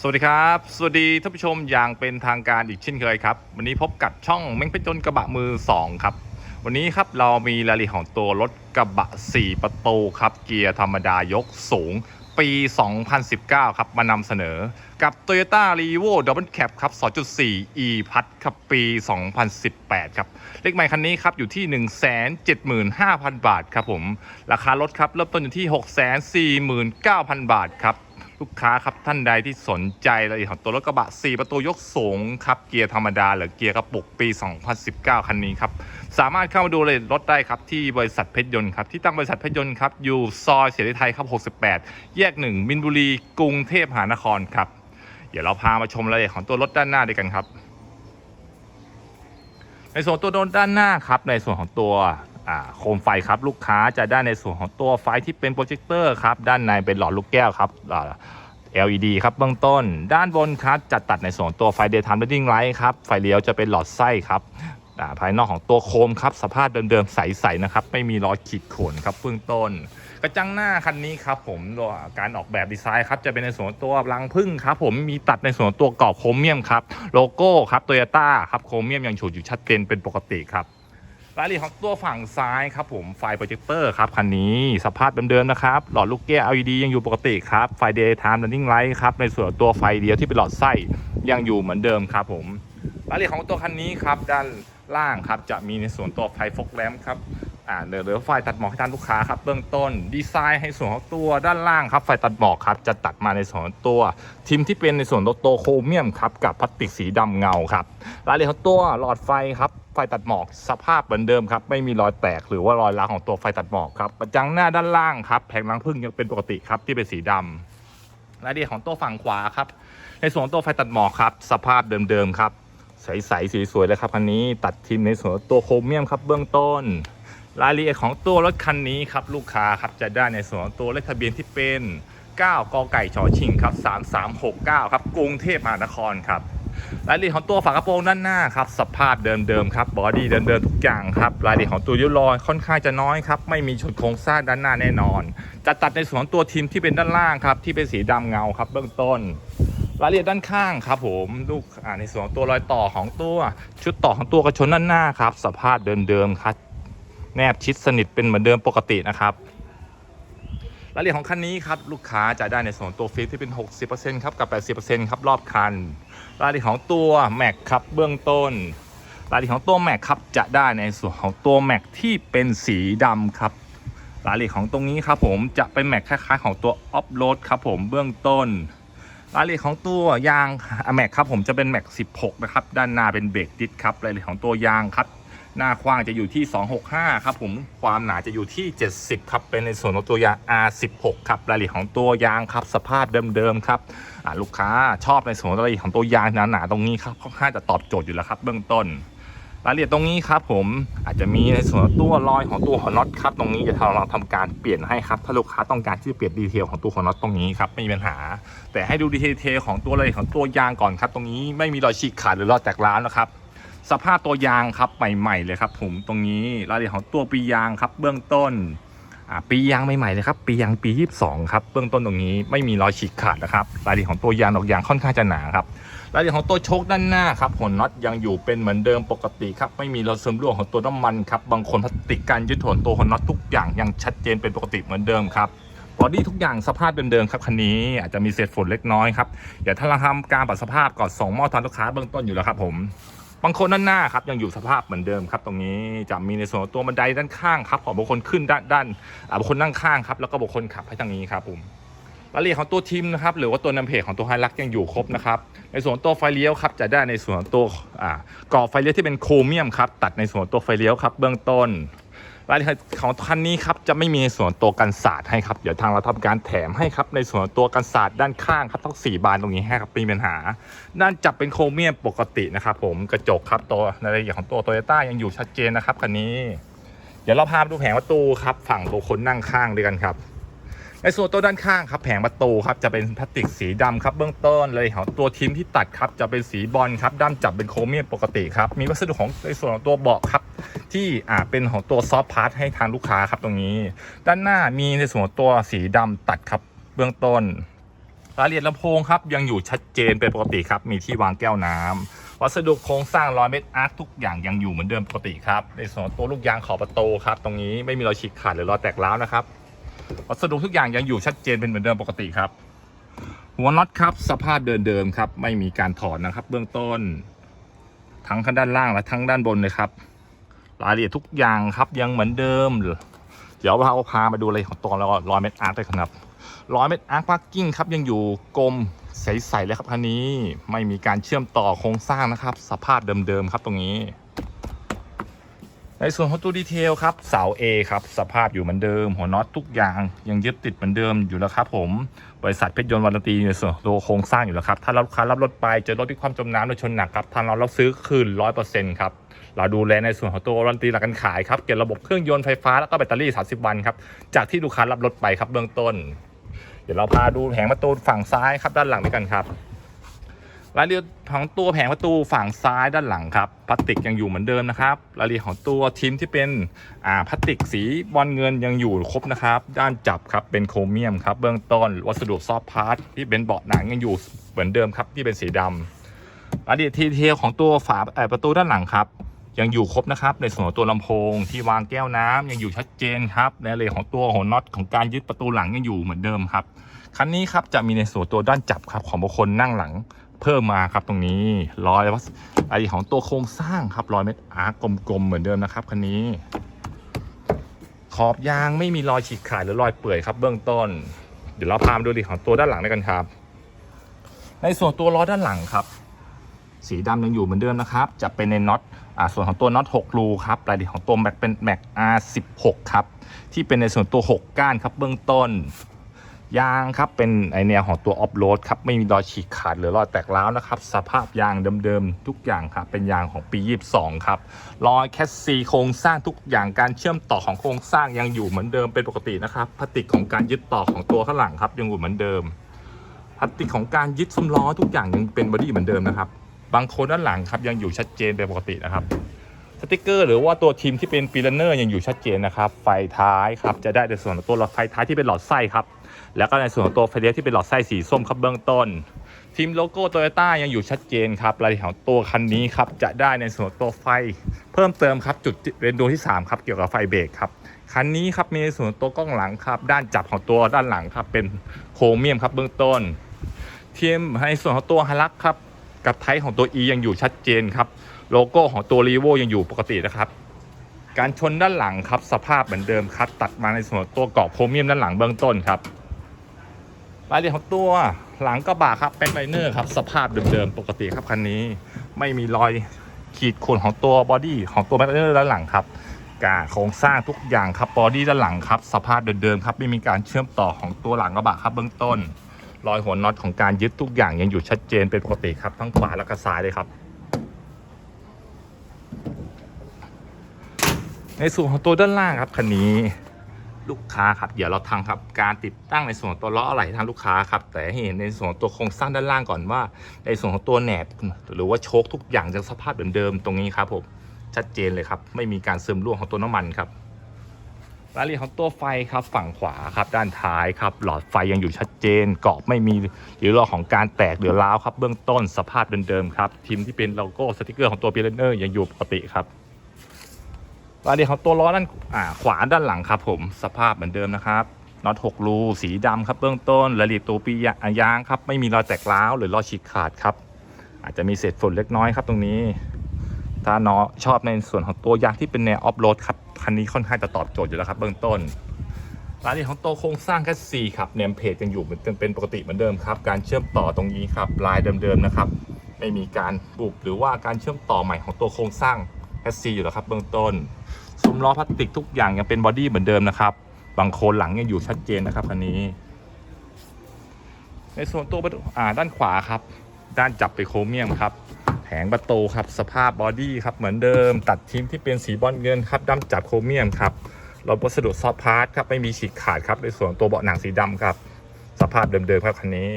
สวัสดีครับ สวัสดีท่านผู้ชมอย่างเป็นทางการอีกเช่นเคยครับ วันนี้พบกับช่องเม้งเป็นจนกระบะมือ 2 ครับ วันนี้ครับเรามีรายละเอียดของตัวรถกระบะ 4 ประตูครับ เกียร์ธรรมดายกสูง ปี 2019 ครับ มานำเสนอกับ Toyota r e v o Double Cab ครับ 2.4 e พัดครับ ปี 2018 ครับเลขใหม่คันนี้ครับ อยู่ที่ 175,000 บาทครับผม ราคารถครับ เริ่มต้นอยู่ที่ 649,000 บาทครับ ลูกค้าครับท่านใดที่สนใจรายละเอียดของตัวรถกระบะ 4 ประตูยกสูงครับเกียร์ธรรมดาหรือเกียร์กระปุกปี 2019 คันนี้ครับสามารถเข้ามาดูเลยรถได้ครับที่บริษัทเพชรยนต์ครับที่ตั้งบริษัทเพชรยนต์ครับอยู่ซอยเสรีไทยครับ 68 แยก 1 มินบุรี กรุงเทพมหานครครับเดี๋ยวเราพามาชมรายละเอียดของตัวรถด้านหน้าด้วยกันครับ ในส่วนตัวโดนด้านหน้าครับในส่วนของตัว โคมไฟครับลูกค้าจะได้ในส่วนของตัวไฟที่เป็นโปรเจคเตอร์ครับด้านในเป็นหลอดลูกแก้วครับ LED ครับเบื้องต้น ด้านบนครับจัดตัดในส่วนตัวไฟ Daytime Running Light ครับไฟเลี้ยวจะเป็นหลอดไส้ครับาภายนอกของตัวโคมครับสภาพเดิมๆใสๆนะครับไม่มีรอยขีดข่วนครับเบื้องต้น กระจังหน้าคันนี้ครับผมการออกแบบดีไซน์ครับจะเป็นในส่วนตัวรังพึ่งครับผมมีตัดในส่วนตัวกรอบโครเมียมครับโลโก้ครับโตโยต้าครับโครเมียมยังฉูดอยู่ชัดเจนเป็นปกติครับ รายละเอียดของตัวฝั่งซ้ายครับผมไฟโปรเจคเตอร์ครับคันนี้สภาพเดิมๆนะครับ หลอดลูกแก้ว LED ยังอยู่ปกติครับไฟ Daytime Running Light ครับในส่วนตัวไฟเดียวที่เป็นหลอดไส้ยังอยู่เหมือนเดิมครับผมรายละเอียดของตัวคันนี้ครับด้านล่างครับจะมีในส่วนตัวไฟฟกแลมครับ อ่าเหลือเหลือไฟตัดหมอกให้ท่านลูกค้าครับเบื้องต้นดีไซน์ให้ส่วนของตัวด้านล่างครับไฟตัดหมอกครับจะตัดมาในส่วนของตัวทิมที่เป็นในส่วนตัวโตโครเมียมครับกับพลาสติกสีดำเงาครับรายละเอียดของตัวหลอดไฟครับไฟตัดหมอกสภาพเหมือนเดิมครับไม่มีรอยแตกหรือว่ารอยร้าวของตัวไฟตัดหมอกครับกระจังหน้าด้านล่างครับแผงล้างพึ่งยังเป็นปกติครับที่เป็นสีดำรายละเอียดของตัวฝั่งขวาครับในส่วนของตัวไฟตัดหมอกครับสภาพเดิมๆครับใสๆสวยๆเลยครับคันนี้ตัดทิมในส่วนตัวโครเมียมครับเบื้องต้น รายละเอียดของตัวรถคันนี้ครับลูกค้าครับจะได้ในส่วนของตัวเลขทะเบียนที่เป็น 9กอไก่ชอชิงครับ 3369 ครับกรุงเทพมหานครครับรายละเอียดของตัวฝากระโปรงด้านหน้าครับสภาพเดิมๆครับบอดี้เดิมๆทุกอย่างครับรายละเอียดของตัวยุลอยค่อนข้างจะน้อยครับไม่มีชนโครงสร้างด้านหน้าแน่นอน จะตัดในส่วนของตัวทีมที่เป็นด้านล่างครับที่เป็นสีดำเงาครับเบื้องต้น รายละเอียดด้านข้างครับผมลูกในส่วนของตัวรอยต่อของตัวชุดต่อของตัวกระชนด้านหน้าครับสภาพเดิมๆครับ แนบชิดสนิทเป็นเหมือนเดิมปกตินะครับรายละเอียดของคันนี้ครับลูกค้าจะได้ในส่วนตัวฟิตที่เป็น 60%ครับกับ 80%ครับรอบคัน รายละเอียดของตัวแม็กครับเบื้องต้น รายละเอียดของตัวแม็กครับจะได้ในส่วนของตัวแม็กที่เป็นสีดำครับ รายละเอียดของตรงนี้ครับผมจะเป็นแม็กคล้ายๆ ของตัวออฟโรดครับผมเบื้องต้น รายละเอียดของตัวยางแม็กครับผมจะเป็นแม็ก 16 นะครับด้านหน้าเป็นเบรกดิสครับรายละเอียดของตัวยางครับ หน้ากว้างจะอยู่ที่ 265 ครับผมความหนาจะอยู่ที่ 70 ครับ เป็นในส่วนของตัวยาง R16 ครับรายละเอียดของตัวยางครับสภาพเดิมๆครับลูกค้าชอบในส่วนของรายละเอียดของตัวยางหนาๆตรงนี้ครับค่อนข้างจะตอบโจทย์อยู่แล้วครับ เบื้องต้นรายละเอียดตรงนี้ครับผมอาจจะมีในส่วนตัวรอยของตัวหัวน็อตครับตรงนี้จะทำเราทำการเปลี่ยนให้ครับถ้าลูกค้าต้องการที่จะเปลี่ยนดีเทลของตัวหัวน็อตตรงนี้ครับไม่มีปัญหา แต่ให้ดูดีเทลของตัวรายละเอียดของตัวยางก่อนครับ ตรงนี้ไม่มีรอยฉีกขาดหรือรอยแตกร้าวนะครับ สภาพตัวยางครับใหม่ๆเลยครับ ผมตรงนี้รายละเอียดของตัวปียางครับ เบื้องต้นปียางใหม่ๆเลยครับปียางปี 22 ครับเบื้องต้นตรงนี้ไม่มีรอยฉีกขาดนะครับรายละเอียดของตัวยางดอกยางค่อนข้างจะหนาครับรายละเอียดของตัวโชคด้านหน้าครับหัวน็อตยังอยู่เป็นเหมือนเดิมปกติครับไม่มีรอยซึมร่วงของตัวน้ำมันครับบางคนพลาสติกการยึดถ่วงตัวหัวน็อตทุกอย่างยังชัดเจนเป็นปกติเหมือนเดิมครับบอดี้ทุกอย่างสภาพเดิมๆครับคันนี้อาจจะมีเศษฝุ่นเล็กน้อยครับเดี๋ยวถ้าเราทำการปรับสภาพก่อนส่งมอบทางลูกค้าเบื้องต้นอยู่แล้วครับผม บางคนด้านหน้าครับยังอยู่สภาพเหมือนเดิมครับตรงนี้จะมีในส่วนตัวบันไดด้านข้างครับของบางคนขึ้นด้านด้านบางคนนั่งข้างครับแล้วก็บุคคลขับให้ทางนี้ครับผมรายละเอียดของตัวทีมนะครับหรือว่าตัวนำเพจของตัวไฮลักยังอยู่ครบนะครับในส่วนตัวไฟเลี้ยวครับจะได้ในส่วนตัวอ่ากรอบไฟเลี้ยวที่เป็นโครเมียมครับตัดในส่วนตัวไฟเลี้ยวครับเบื้องต้น รายละเอียดของคันนี้ครับจะไม่มีในส่วนตัวกันศาสตร์ให้ครับเดี๋ยวทางเราทำการแถมให้ครับในส่วนตัวกันศาสตร์ด้านข้างครับทั้ง4บานตรงนี้ให้ครับไม่มีปัญหา ด้านจับเป็นโครเมียมปกตินะครับผมกระจกครับตัวในรายละเอียดของตัวโตโยต้ายังอยู่ชัดเจนนะครับคันนี้ เดี๋ยวเราพาไปดูแผงประตูครับฝั่งบุคคลนั่งข้างด้วยกันครับในส่วนตัวด้านข้างครับแผงประตูครับจะเป็นพลาสติกสีดำครับเบื้องต้นเลยของตัวทิมที่ตัดครับจะเป็นสีบอลครับด้านจับเป็นโครเมียมปกติครับมีวัสดุของในส่วนของตัวเบาะครับ ที่อ่าเป็นของตัวซอฟต์พาร์ทให้ทางลูกค้าครับตรงนี้ ด้านหน้ามีในส่วนตัวสีดำตัดครับเบื้องต้นรายละเอียดลำโพงครับยังอยู่ชัดเจนเป็นปกติครับ มีที่วางแก้วน้ำวัสดุโครงสร้างร้อยเมตรอาร์คทุกอย่างยังอยู่เหมือนเดิมปกติครับ ในส่วนตัวลูกยางขอบประตูครับ ตรงนี้ไม่มีรอยฉีกขาดหรือรอยแตกร้าวนะครับ วัสดุทุกอย่างยังอยู่ชัดเจนเป็นเหมือนเดิมปกติครับ หัวน็อตครับสภาพเดิมๆครับ ไม่มีการถอดนะครับ เบื้องต้น ทั้งข้างด้านล่างและทั้งด้านบนเลยครับ รายละเอียดทุกอย่างครับยังเหมือนเดิมเดี๋ยวเราพามาดูอะไรของตัวแล้วก็ร้อยเมตรอาร์คเลยครับร้อยเมตรอาร์คพาร์กิ้งครับยังอยู่กลมใสๆเลยครับคันนี้ไม่มีการเชื่อมต่อโครงสร้างนะครับ สภาพเดิมๆครับตรงนี้ ในส่วนของตัวดีเทลครับเสา A ครับสภาพอยู่เหมือนเดิม หัวน็อตทุกอย่างยังยึดติดเหมือนเดิมอยู่แล้วครับผมบริษัทเพชรยนต์วารันตีในส่วนตัวโครงสร้างอยู่แล้วครับถ้าลูกค้ารับรถไปเจอรถที่ความจมน้ำหรือชนหนักครับทางเราเรับซื้อคืนร้อยเปอร์เซ็นต์ครับ เราดูแลในส่วนของตัววารันตีหลักการขายครับเกี่ยวกับระบบเครื่องยนต์ไฟฟ้าแล้วก็แบตเตอรี่ 30 วันครับจากที่ลูกค้ารับรถไปครับเบื้องต้น เดี๋ยวเราพาดูแผงประตูฝั่งซ้ายครับด้านหลังด้วยกันครับรายละเอียดของตัวแผงประตูฝั่งซ้ายด้านหลังครับพลาสติกยังอยู่เหมือนเดิมนะครับรายละเอียดของตัวทิมที่เป็นอ่าพลาสติกสีบอลเงินยังอยู่ครบนะครับ ด้านจับครับเป็นโครเมียมครับเบื้องต้นวัสดุซอฟต์พาร์ทที่เป็นเบาะหนังยังอยู่เหมือนเดิมครับที่เป็นสีดำรายละเอียดทีเทลของตัวฝาประตูด้านหลังครับ ยังอยู่ครบนะครับ ในส่วนของตัวลำโพงที่วางแก้วน้ำยังอยู่ชัดเจนครับในรายละเอียของตัวหัวน็อตของการยึดประตูหลังยังอยู่เหมือนเดิมครับคันนี้ครับจะมีในส่วนตัวด้านจับครับของบุคคลนั่งหลังเพิ่มมาครับตรงนี้รอยวัสไอของตัวโครงสร้างครับรอยเม็ดอาร์กกลมๆเหมือนเดิมนะครับคันนี้ ขอบยางไม่มีรอยฉีกขาดหรือรอยเปื่อยครับเบื้องต้น เดี๋ยวเราพามาดูดีของตัวด้านหลังด้วยกันครับ ในส่วนตัวล้อด้านหลังครับ สีดำยังอยู่เหมือนเดิมนะครับ จะเป็นในน็อตอ่าส่วนของตัวน็อต6รูครับรายละเอียดของตัวแม็กเป็นแม็ก R16 ครับ ที่เป็นในส่วนตัว 6 ก้านครับเบื้องต้นยางครับเป็นไอแนวของตัวออฟโรดครับไม่มีรอยฉีกขาดหรือรอยแตกร้าวนะครับ สภาพยางเดิมๆทุกอย่างครับเป็นยางของปี 22 ครับรอยแคสซีโครงสร้างทุกอย่างการเชื่อมต่อของโครงสร้างยังอยู่เหมือนเดิมเป็นปกตินะครับพลาสติกของการยึดต่อของตัวข้างหลังครับยังอยู่เหมือนเดิมพลาสติกของการยึดซุ้มล้อทุกอย่างยังเป็นบอดี้เหมือนเดิมนะครับ บางโคนด้านหลังครับยังอยู่ชัดเจนเป็นปกตินะครับสติกเกอร์หรือว่าตัวทีมที่เป็นปีลเนอร์ยังอยู่ชัดเจนนะครับ ไฟท้ายครับจะได้ในส่วนของตัวหลอดไฟท้ายที่เป็นหลอดไส้ครับ แล้วก็ในส่วนของตัวไฟเลี้ยวที่เป็นหลอดไส้สีส้มครับเบื้องต้น ทีมโลโก้โตโยต้ายังอยู่ชัดเจนครับรายละเอียดของตัวคันนี้ครับจะได้ในส่วนของตัวไฟ เพิ่มเติมครับจุดเป็นดวงที่3ครับเกี่ยวกับไฟเบรกครับคันนี้ครับมีในส่วนของตัวกล้องหลังครับ ด้านจับของตัวด้านหลังครับเป็นโครเมียมครับเบื้องต้นทีมในส่วนของตัวฮารักครับ กับไทยของตัว E ยังอยู่ชัดเจนครับโลโก้ของตัวรีโวยังอยู่ปกตินะครับ การชนด้านหลังครับสภาพเหมือนเดิมครับตัดมาในส่วนตัวเกาะโครเมียมด้านหลังเบื้องต้นครับรายละเอียดของตัวหลังกระบะครับแบ็คไลเนอร์ครับสภาพเดิมๆปกติครับคันนี้ ไม่มีรอยขีดข่วนของตัวบอดี้ของตัวแบ็คไลเนอร์ด้านหลังครับกาโครงสร้างทุกอย่างครับบอดี้ด้านหลังครับสภาพเดิมๆครับไม่มีการเชื่อมต่อของตัวหลังกระบะครับเบื้องต้น รอยหัวน็อตของการยึดทุกอย่างยังอยู่ชัดเจนเป็นปกติครับ ทั้งขวาและก็ซ้ายเลยครับ ในส่วนของตัวด้านล่างครับคันนี้ลูกค้าครับเดี๋ยวเราทำครับการติดตั้งในส่วนตัวล้ออะไหล่ทางลูกค้าครับแต่ให้เห็นในส่วนตัวโครงสร้างด้านล่างก่อนว่า ในส่วนของตัวแหนบหรือว่าโชคทุกอย่างยังสภาพเหมือนเดิมตรงนี้ครับผมชัดเจนเลยครับ ไม่มีการซึมร่วงของตัวน้ำมันครับ รายละเอียดของตัวไฟครับฝั่งขวาครับด้านท้ายครับหลอดไฟยังอยู่ชัดเจนกรอบไม่มีหรือรอยของการแตกหรือร้าวครับเบื้องต้นสภาพเดิมๆครับทีมที่เป็นโลโก้สติกเกอร์ของตัวพีเรนเนอร์ยังอยู่ปกติครับรายละเอียดของตัวล้อด้านขวาด้านหลังครับผมสภาพเหมือนเดิมนะครับน็อต6รูสีดำครับเบื้องต้นรายละเอียดตัวปียางครับไม่มีรอยแตกร้าวหรือรอยฉีกขาดครับอาจจะมีเศษฝุ่นเล็กน้อยครับตรงนี้ ถ้าน้อชอบในส่วนของตัวยางที่เป็นแนวออฟโรดครับ คันนี้ค่อนข้างจะตอบโจทย์อยู่แล้วครับเบื้องต้นรายละเอียดของตัวโครงสร้างแคสซีครับเนมเพจยังอยู่เหมือนเป็นปกติเหมือนเดิมครับ การเชื่อมต่อตรงนี้ครับลายเดิมๆนะครับ ไม่มีการบุบหรือว่าการเชื่อมต่อใหม่ของตัวโครงสร้างแคสซีอยู่แล้วครับเบื้องต้นซุ้มล้อพลาสติกทุกอย่างยังเป็นบอดี้เหมือนเดิมนะครับบางโคนหลังยังอยู่ชัดเจนนะครับคันนี้ ในส่วนตัวประตูอ่าด้านขวาครับ ด้านจับไปโครเมียมครับ แผงประตูครับสภาพบอดี้ครับเหมือนเดิม ตัดทิ้มที่เป็นสีบอลเงินครับด้ามจับโครเมียมครับเราวัสดุซอฟพาร์ทครับไม่มีฉีกขาดครับในส่วนตัวเบาะหนังสีดำครับ สภาพเดิมๆครับคันนี้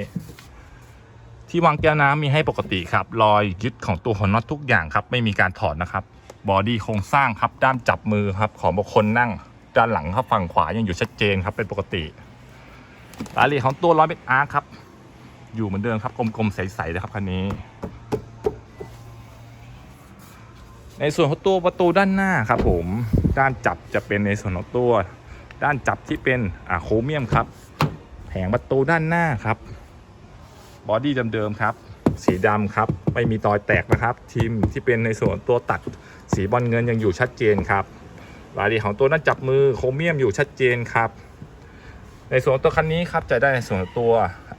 ที่วางแก้วน้ำมีให้ปกติครับ รอยยึดของตัวหัวน็อตทุกอย่างครับ ไม่มีการถอดนะครับบอดี้โครงสร้างครับด้ามจับมือครับของบุคคลนั่ง ด้านหลังครับฝั่งขวายังอยู่ชัดเจนครับเป็นปกติรายละเอียดของตัวร้อยเมตรอาร์ครับอยู่เหมือนเดิมครับกลมๆใสๆเลยครับคันนี้ ในส่วนของตัวประตูด้านหน้าครับผมด้านจับจะเป็นในส่วนของตัวด้านจับที่เป็นอ่าโครเมียมครับ แผงประตูด้านหน้าครับบอดี้เดิมๆครับ สีดำครับ ไม่มีตอยแตกนะครับ ทีมที่เป็นในส่วนตัวตัดสีบอลเงินยังอยู่ชัดเจนครับรายละเอียดของตัวด้านจับมือโครเมียมอยู่ชัดเจนครับ ในส่วนตัวคันนี้ครับจะได้ในส่วนตัว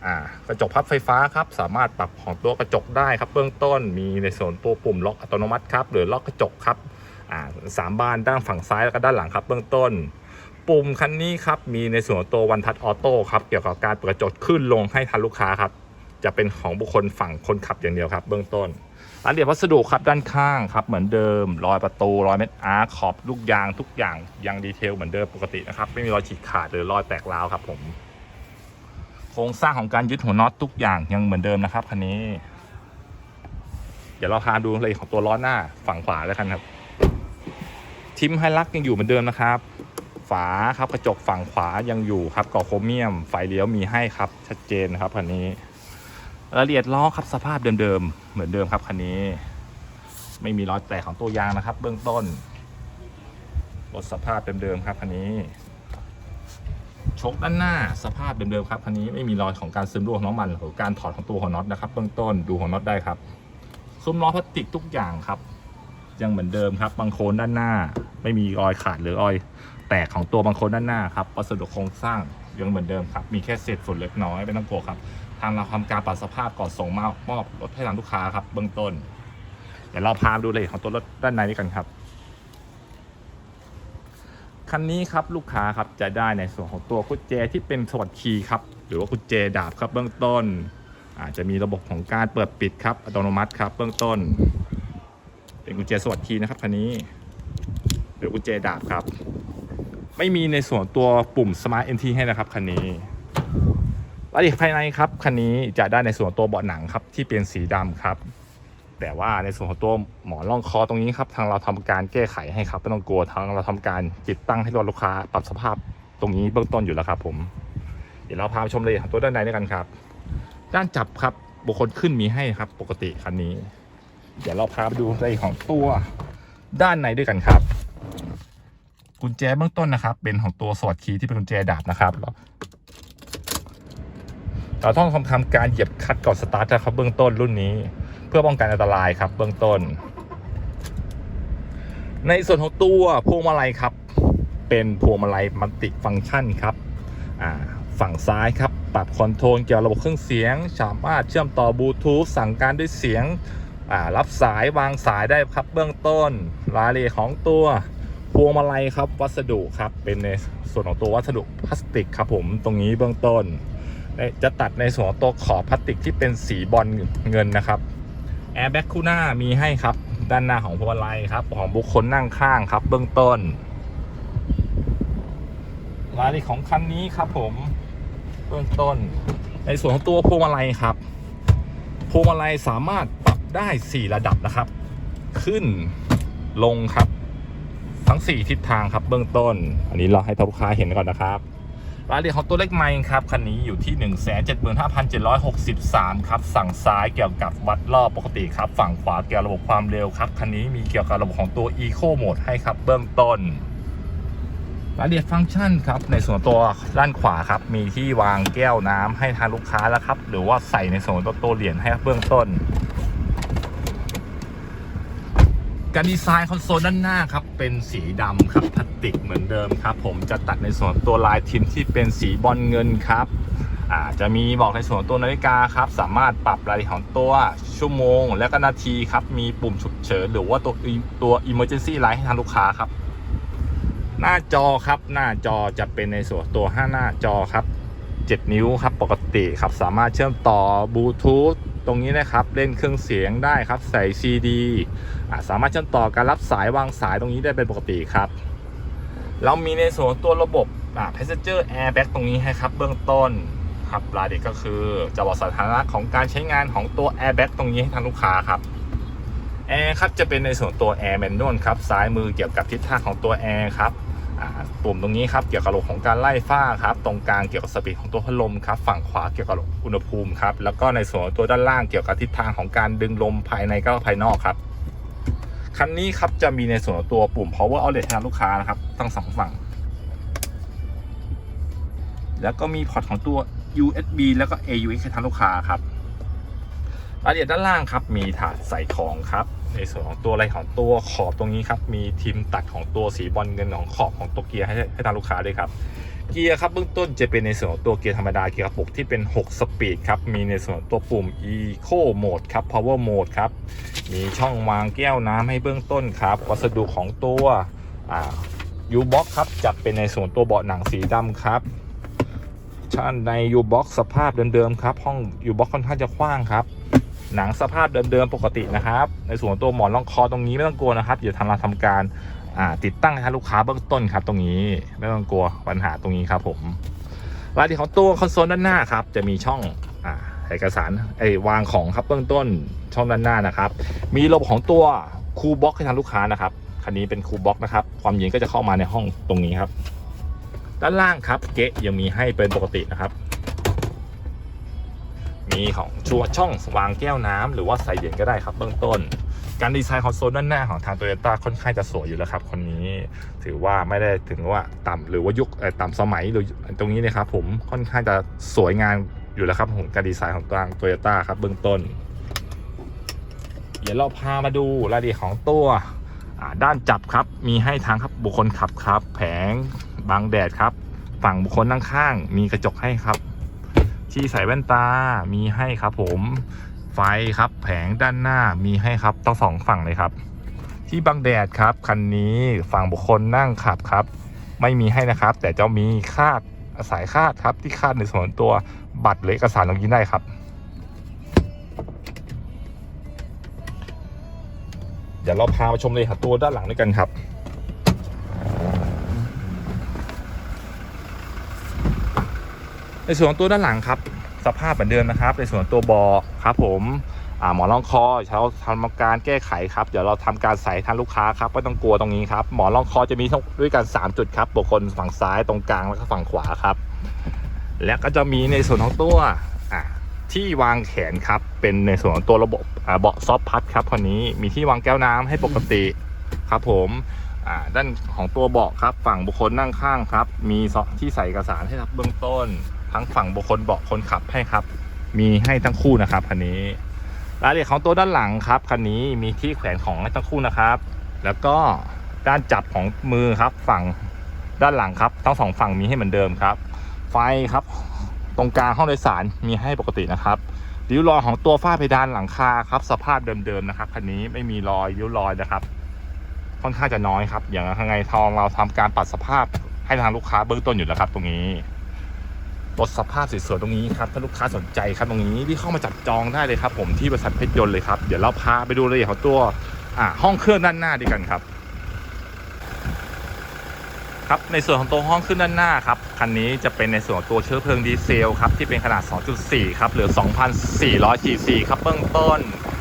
อ่ากระจกพับไฟฟ้าครับ สามารถปรับของตัวกระจกได้ครับเบื้องต้นมีในส่วนตัวปุ่มล็อกอัตโนมัติครับหรือล็อกกระจกครับอ่าสามบานด้านฝั่งซ้ายแล้วก็ด้านหลังครับ เบื้องต้น ปุ่มคันนี้ครับมีในส่วนตัววันทัชออโต้ครับเกี่ยวกับการเปิดกระจกขึ้นลงให้ทันลูกค้าครับจะเป็นของบุคคลฝั่งคนขับอย่างเดียวครับ เบื้องต้นรายละเอียดวัสดุครับด้านข้างครับเหมือนเดิม รอยประตูรอยเม็ดอาร์ขอบลูกยางทุกอย่างยังดีเทลเหมือนเดิมปกตินะครับ ไม่มีรอยฉีกขาดหรือรอยแตกร้าวครับผม โครงสร้างของการยึดหัวน็อตทุกอย่างยังเหมือนเดิมนะครับคันนี้ เดี๋ยวเราพาดูเลยของตัวล้อหน้าฝั่งขวาแล้วกันครับ ทิมไฮลักยังอยู่เหมือนเดิมนะครับ ฝาครับกระจกฝั่งขวายังอยู่ครับกรอโครเมียม ไฟเลี้ยวมีให้ครับ ชัดเจนครับคันนี้รายละเอียดล้อครับสภาพเดิมๆเหมือนเดิมครับคันนี้ ไม่มีรอยแตกของตัวยางนะครับ เบื้องต้นรถสภาพเดิมๆครับคันนี้ ชกด้านหน้าสภาพเดิมๆครับคันนี้ไม่มีรอยของการซึมรั่วของน้ำมันหรือการถอดของตัวหัวน็อตนะครับเบื้องต้นดูหัวน็อตได้ครับซุ้มล้อพลาสติกทุกอย่างครับ ยังเหมือนเดิมครับบางโคนด้านหน้า ไม่มีรอยขาดหรือรอย แตกของตัวบางโคนด้านหน้าครับวัสดุโครงสร้างยังเหมือนเดิมครับมีแค่เศษฝุ่นเล็กน้อยไม่ต้องกลัวครับทางเราทำการปรับสภาพก่อนส่งมามอบรถให้ทางลูกค้าครับเบื้องต้นเดี๋ยวเราพาดูเลยของตัวรถด้านในนี้กันครับ คันนี้ครับลูกค้าครับจะได้ในส่วนของตัวกุญแจที่เป็นสวัสดคีย์ครับหรือว่ากุญแจดาบครับเบื้องต้น อาจจะมีระบบของการเปิดปิดครับอัตโนมัติครับเบื้องต้น เป็นกุญแจสวัสดคีย์นะครับคันนี้หรือกุญแจดาบครับ ไม่มีในส่วนตัวปุ่ม Smart NT ให้นะครับคันนี้รายละเอียดภายในครับคันนี้จะได้ในส่วนตัวเบาะหนังครับที่เป็นสีดำครับ แต่ว่าในส่วนของตัวหมอนรองคอตรงนี้ครับทางเราทำการแก้ไขให้ครับไม่ต้องกลัวทางเราทำการติดตั้งให้รถลูกค้าปรับสภาพตรงนี้เบื้องต้นอยู่แล้วครับ ผม เดี๋ยวเราพาไปชมรายลยของตัวด้านในด้วยกันครับ ด้านจับครับบุคคลขึ้นมีให้ครับ ปกติคันนี้ เดี๋ยวเราพาไปดูรายละเอียดของตัวด้านในด้วยกันครับ กุญแจเบื้องต้นนะครับ เป็นของตัวสวัสดคีที่เป็นกุญแจดาบนะครับเราต้องทำการเหยียบคัดก่อนสตาร์ทนะครับเบื้องต้นรุ่นนี้ เพื่อป้องกันอันตรายครับเบื้องต้น ในส่วนของตัวพวงมาลัยครับ เป็นพวงมาลัยมัลติฟังก์ชันครับฝั่งซ้ายครับปรับคอนโทรลเกี่ยวกับระบบเครื่องเสียง สามารถเชื่อมต่อบลูทูธสั่งการด้วยเสียงรับสายวางสายได้ครับเบื้องต้นรายละเอียดของตัวพวงมาลัยครับวัสดุครับเป็นในส่วนของตัววัสดุพลาสติกครับผมตรงนี้เบื้องต้น จะตัดในส่วนของตัวขอบพลาสติกที่เป็นสีบอลเงินนะครับ แอร์แบ็กคู่หน้ามีให้ครับ ด้านหน้าของพวงมาลัยครับ ของบุคคลนั่งข้างครับ เบื้องต้น รายละเอียดของคันนี้ครับผมเบื้องต้น ในส่วนของตัวพวงมาลัยครับ พวงมาลัยสามารถปรับได้ 4 ระดับนะครับ ขึ้นลงครับ ทั้ง 4 ทิศทางครับเบื้องต้น อันนี้เราให้ท่านลูกค้าเห็นก่อนนะครับ รายละเอียดของตัวเลขไมค์ครับคันนี้อยู่ที่ 175,763 ครับ สั่งซ้ายเกี่ยวกับวัดรอบปกติครับ ฝั่งขวาเกี่ยวกับระบบความเร็วครับ คันนี้มีเกี่ยวกับระบบของตัว Eco Mode ให้ครับเบื้องต้นรายละเอียดฟังก์ชันครับในส่วนตัวด้านขวาครับ มีที่วางแก้วน้ำให้ทางลูกค้าแล้วครับ หรือว่าใส่ในส่วนตัวตัวเหรียญให้ครับเบื้องต้น การดีไซน์คอนโซลด้านหน้าครับ เป็นสีดำครับพลาสติกเหมือนเดิมครับ ผมจะตัดในส่วนตัวลายทิมที่เป็นสีบอลเงินครับอาจะมีบอกในส่วนตัวนาฬิกาครับ สามารถปรับรายละเอียดของตัวชั่วโมง และก็นาทีครับ มีปุ่มฉุกเฉินหรือว่าตัวตัว emergency light ให้ทางลูกค้าครับ หน้าจอครับหน้าจอจะเป็นในส่วนตัว5หน้าจอครับ 7 นิ้วครับปกติครับสามารถเชื่อมต่อบลูทูธตรงนี้นะครับ เล่นเครื่องเสียงได้ครับ ใส่ CD อ่า สามารถเชื่อมต่อการรับสายวางสายตรงนี้ได้เป็นปกติครับ เรามีในส่วนตัวระบบอ่า passenger airbag ตรงนี้ให้ครับเบื้องต้นครับรายละเอียดก็คือจะบอกสถานะของการใช้งานของตัว airbag ตรงนี้ให้ทางลูกค้าครับแอร์ครับจะเป็นในส่วนตัว air manual ครับซ้ายมือเกี่ยวกับทิศทางของตัวแอร์ครับปุ่มตรงนี้ครับเกี่ยวกับระบบของการไล่ฟ้าครับตรงกลางเกี่ยวกับสปีดของตัวพัดลมครับฝั่งขวาเกี่ยวกับอุณหภูมิครับแล้วก็ในส่วนตัวด้านล่างเกี่ยวกับทิศทางของการดึงลมภายในก็ภายนอกครับ คันนี้ครับจะมีในส่วนของตัวปุ่ม power outlet ให้ทางลูกค้านะครับทั้งสองฝั่ง แล้วก็มีพอร์ตของตัว USB แล้วก็ AUX ให้ทางลูกค้าครับรายละเอียดด้านล่างครับ มีถาดใส่ของครับ ในส่วนของตัวอะไรของตัวขอบตรงนี้ครับ มีทิมตัดของตัวสีบอลเงินของขอบของตัวเกียร์ให้ให้ทางลูกค้าด้วยครับ เกียร์ครับเบื้องต้นจะเป็นในส่วนของตัวเกียร์ธรรมดาเกียร์กระปุกที่เป็น 6 สปีดครับ มีในส่วนตัวปุ่ม Eco Mode ครับ Power Mode ครับ มีช่องวางแก้วน้ำให้เบื้องต้นครับ วัสดุของตัวอ่า U-Box ครับจะเป็นในส่วนตัวเบาะหนังสีดำครับชั้นใน U-Box สภาพเดิมๆครับ ห้อง U-Box ค่อนข้างจะกว้างครับ หนังสภาพเดิมๆปกตินะครับ ในส่วนตัวหมอนรองคอตรงนี้ไม่ต้องกลัวนะครับเดี๋ยวทางเราทำการ ติดตั้งให้ลูกค้าเบื้องต้นครับ ตรงนี้ไม่ต้องกลัวปัญหาตรงนี้ครับผมรายละเอียดของตัวคอนโซลด้านหน้าครับ จะมีช่องอ่าเอกสารไอ้วางของครับเบื้องต้นช่องด้านหน้านะครับ มีระบบของตัวคูลบ็อกให้ทางลูกค้านะครับคันนี้เป็นคูลบ็อกนะครับ ความเย็นก็จะเข้ามาในห้องตรงนี้ครับ ด้านล่างครับ เกะยังมีให้เป็นปกตินะครับ มีของชัวช่องวางแก้วน้ำหรือว่าใส่เหรียญก็ได้ครับเบื้องต้น การดีไซน์คอนโซลด้านหน้าของทางโตโยต้าค่อนข้างจะสวยอยู่แล้วครับคนนี้ถือว่าไม่ได้ถึงว่าต่ำหรือว่ายุคเอ่อต่ำสมัยหรือตรงนี้เลยครับผมค่อนข้างจะสวยงามอยู่แล้วครับผมการดีไซน์ของทางโตโยต้าครับเบื้องต้น เดี๋ยวเราพามาดูรายละเอียดของตัวด้านจับครับมีให้ทางครับบุคคลขับครับ แผงบังแดดครับ ฝั่งบุคคลนั่งข้างมีกระจกให้ครับ ที่ใส่แว่นตามีให้ครับผม ไฟครับแผงด้านหน้ามีให้ครับต้องสองฝั่งเลยครับ ที่บังแดดครับคันนี้ฝั่งบุคคลนั่งขับครับ ไม่มีให้นะครับ แต่จะมีคาดสายคาดครับที่คาดในส่วนตัวบัตรหรือเอกสารตรงนี้ได้ครับ เดี๋ยวเราพาไปชมเลยครับตัวด้านหลังด้วยกันครับในส่วนของตัวด้านหลังครับ สภาพเหมือนเดิมนะครับ ในส่วนตัวเบาะครับผมหมอนรองคอเราทำการแก้ไขครับ เดี๋ยวเราทำการใส่ท่างลูกค้าครับไม่ต้องกลัวตรงนี้ครับ หมอนรองคอจะมีทั้งด้วยกัน 3 จุดครับบุคคลฝั่งซ้ายตรงกลางแล้วก็ฝั่งขวาครับ และก็จะมีในส่วนของตัวที่วางแขนครับ เป็นในส่วนของตัวระบบเบาะซอฟพัดครับคนนี้มีที่วางแก้วน้ำให้ปกติครับผมด้านของตัวเบาะครับ ฝั่งบุคคลนั่งข้างครับ มีที่ใส่เอกสารให้ครับเบื้องต้น ทั้งฝั่งบุคคลเบาะคนขับให้ครับ มีให้ทั้งคู่นะครับคันนี้รายละเอียดของตัวด้านหลังครับคันนี้มีที่แขวนของให้ทั้งคู่นะครับ แล้วก็ด้านจับของมือครับฝั่งด้านหลังครับทั้งสองฝั่งมีให้เหมือนเดิมครับ ไฟครับ ตรงกลางห้องโดยสารมีให้ปกตินะครับริ้วรอยของตัวฝ้าเพดานหลังคาครับ สภาพเดิมๆนะครับคันนี้ไม่มีรอยริ้วรอยนะครับ ค่อนข้างจะน้อยครับ อย่างไงทองเราทำการปัดสภาพให้ทางลูกค้าเบื้องต้นอยู่แล้วครับ ตรงนี้ รถสภาพสวยๆตรงนี้ครับถ้าลูกค้าสนใจครับตรงนี้ที่เข้ามาจับจองได้เลยครับผมที่บริษัทเพชรยนต์เลยครับเดี๋ยวเราพาไปดูรายละเอียดของตัวห้องเครื่องด้านหน้าด้วยกันครับครับในส่วนของตัวห้องขึ้นด้านหน้าครับคันนี้จะเป็นในส่วนของตัวเชื้อเพลิงดีเซลครับที่เป็นขนาด 2.4 ครับหรือ 2,400 cc ครับเบื้องต้น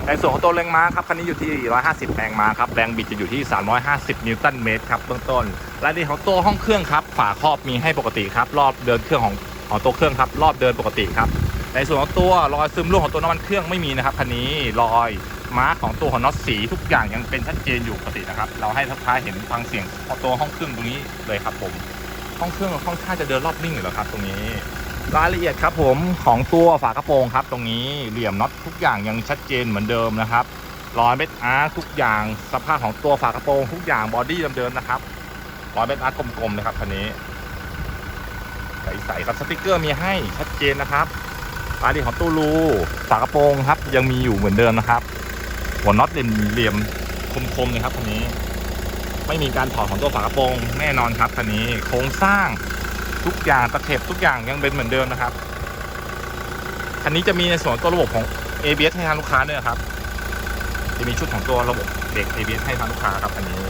ในส่วนของตัวแรงม้าครับคันนี้อยู่ที่ 150 แรงม้าครับแรงบิดจะอยู่ที่ 350 นิวตันเมตรครับเบื้องต้นรายละเอียดของตัวห้องเครื่องครับฝาครอบมีให้ปกติครับรอบเดินเครื่องของ ของตัวเครื่องครับรอบเดินปกติครับ ในส่วนของตัวรอยซึมรั่วของตัวน้ำมันเครื่องไม่มีนะครับคันนี้รอยมาร์กของตัวของน็อตสีทุกอย่างยังเป็นชัดเจนอยู่ปกตินะครับ เราให้ทักทายเห็นฟังเสียงของตัวห้องเครื่องตรงนี้เลยครับผมห้องเครื่องค่อนข้างจะเดินรอบนิ่งอยู่แล้วครับ ตรงนี้รายละเอียดครับผมของตัวฝากระโปรงครับ ตรงนี้เหลี่ยมน็อตทุกอย่างยังชัดเจนเหมือนเดิมนะครับรอยเม็ดอาร์ทุกอย่างสภาพของตัวฝากระโปรงทุกอย่างบอดี้เดิมๆนะครับรอยเม็ดอาร์กลมๆเลยครับคันนี้ ใสๆครับสติกเกอร์มีให้ชัดเจนนะครับรายละเอียดของตู้รูฝากระโปรงครับ ยังมีอยู่เหมือนเดิมนะครับ หัวน็อตเหลี่ยมๆคมๆเลยครับคันนี้ ไม่มีการถอดของตัวฝากระโปรงแน่นอนครับคันนี้โครงสร้างทุกอย่างตะเข็บทุกอย่างยังเป็นเหมือนเดิมนะครับคันนี้จะมีในส่วนตัวระบบของ ABS ให้ทางลูกค้าด้วยครับ จะมีชุดของตัวระบบเด็ก ABS ให้ทางลูกค้าครับคันนี้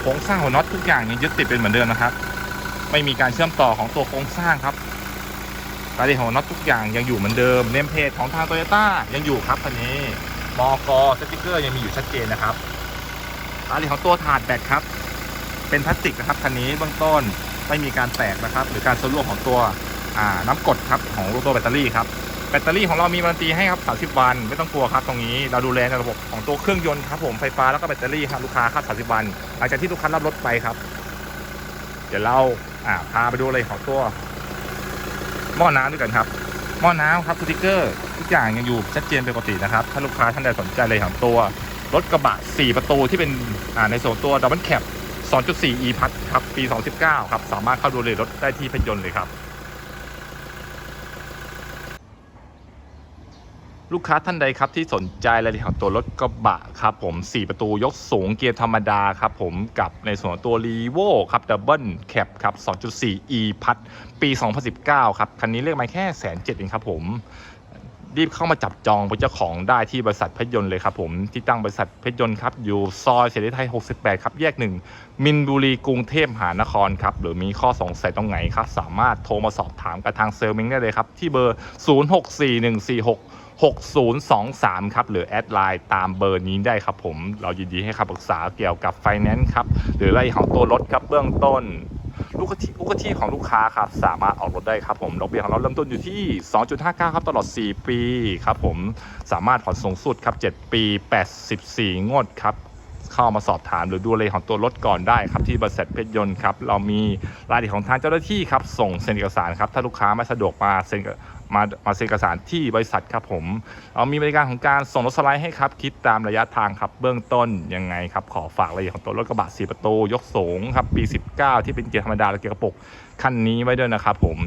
โครงสร้างหัวน็อตทุกอย่างยังยึดติดเป็นเหมือนเดิมนะครับ ไม่มีการเชื่อมต่อของตัวโครงสร้างครับรายละเอียดของน็อตทุกอย่างยังอยู่เหมือนเดิมเนมเพจของทางโตโยต้ายังอยู่ครับคันนี้มอกสติกเกอร์ยังมีอยู่ชัดเจนนะครับรายละเอียดของตัวถาดแบตครับ เป็นพลาสติกนะครับคันนี้เบื้องต้นไม่มีการแตกนะครับ หรือการส่วนร่วของตัวน้ำกรดครับของตัวแบตเตอรี่ครับแบตเตอรี่ของเรามีวารันตีให้ครับ30 วัน ไม่ต้องกลัวครับตรงนี้เราดูแลในระบบของตัวเครื่องยนต์ครับผมไฟฟ้าแล้วก็แบตเตอรี่ครับลูกค้าครับ30 วัน หลังจากที่ลูกค้ารับรถไปครับ เดี๋ยวเรา อ่าพาไปดูเลยของตัวหม้อน้ำด้วยกันครับ หม้อน้ำครับสติกเกอร์ทุกอย่างยังอยู่ชัดเจนเป็นปกตินะครับ ถ้าลูกค้าท่านใดสนใจเลยของตัวรถกระบะ 4 ประตูที่เป็นอ่าในส่วนตัวดับเบิลแคป2.4 e พัทครับปี 2019 ครับ สามารถเข้าดูเลยรถได้ที่พยนต์เลยครับ ลูกค้าท่านใดครับที่สนใจรายละเอียดของตัวรถกระบะครับผม 4 ประตูยกสูงเกียร์ธรรมดาครับผมกับในส่วนตัว r ีโวครับดับเบิลแคปครับ 2.4 e พัทปี 2019 ครับ คันนี้เรียกมาแค่แสนเจ็ดเองครับผมรีบเข้ามาจับจองเป็นเจ้าของได้ที่บริษัทเพชรยนต์เลยครับผมที่ตั้งบริษัทเพชรยนต์ครับ อยู่ซอยเสรีไทย 68 ครับ แยกหนึ่งมินบุรีกรุงเทพมหานครครับ หรือมีข้อสงสัยตรงไหนครับ สามารถโทรมาสอบถามกับทางเซลล์มิงได้เลยครับ ที่เบอร์ 064146 6023 ครับ หรือแอดไลน์ตามเบอร์นี้ได้ครับผม เรายินดีให้คำปรึกษาเกี่ยวกับไฟแนนซ์ครับ หรือรายละเอียดของตัวรถครับเบื้องต้น ลูกที่ลูกที่ของลูกค้าครับ สามารถออกรถได้ครับผมดอกเบี้ยของเราเริ่มต้นอยู่ที่ 2.59 ครับตลอด 4 ปีครับผมสามารถผ่อนสูงสุดครับ 7 ปี 84 งวดครับเข้ามาสอบถามหรือดูเลยของตัวรถก่อนได้ครับที่บริษัทเพชรยนต์ครับ เรามีรายละเอียดของทางเจ้าหน้าที่ครับ ส่งเซ็นเอกสารครับ ถ้าลูกค้าไม่สะดวกมาเซ็น มามาเซ็นเอกสารที่บริษัทครับผมเรามีบริการของการส่งรถสไลด์ให้ครับคิดตามระยะทางครับเบื้องต้นยังไงครับขอฝากรายละเอียดของตัวรถกระบะ4ประตูยกสูงครับปี 19 ที่เป็นเกียร์ธรรมดาและเกียร์กระปุกคันนี้ไว้ด้วยนะครับผม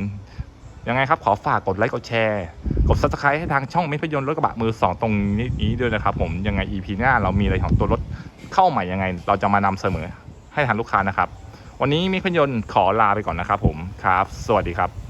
ยังไงครับขอฝากกดไลค์กดแชร์ กด subscribe ให้ทางช่องมิตรพยนต์รถกระบะมือ 2 ตรงนี้ด้วยนะครับผมยังไง EP หน้าเรามีอะไรของตัวรถเข้าใหม่ยังไง เราจะมานำเสนอให้ทางลูกค้านะครับ วันนี้มิตรพยนต์ขอลาไปก่อนนะครับผมครับ สวัสดีครับ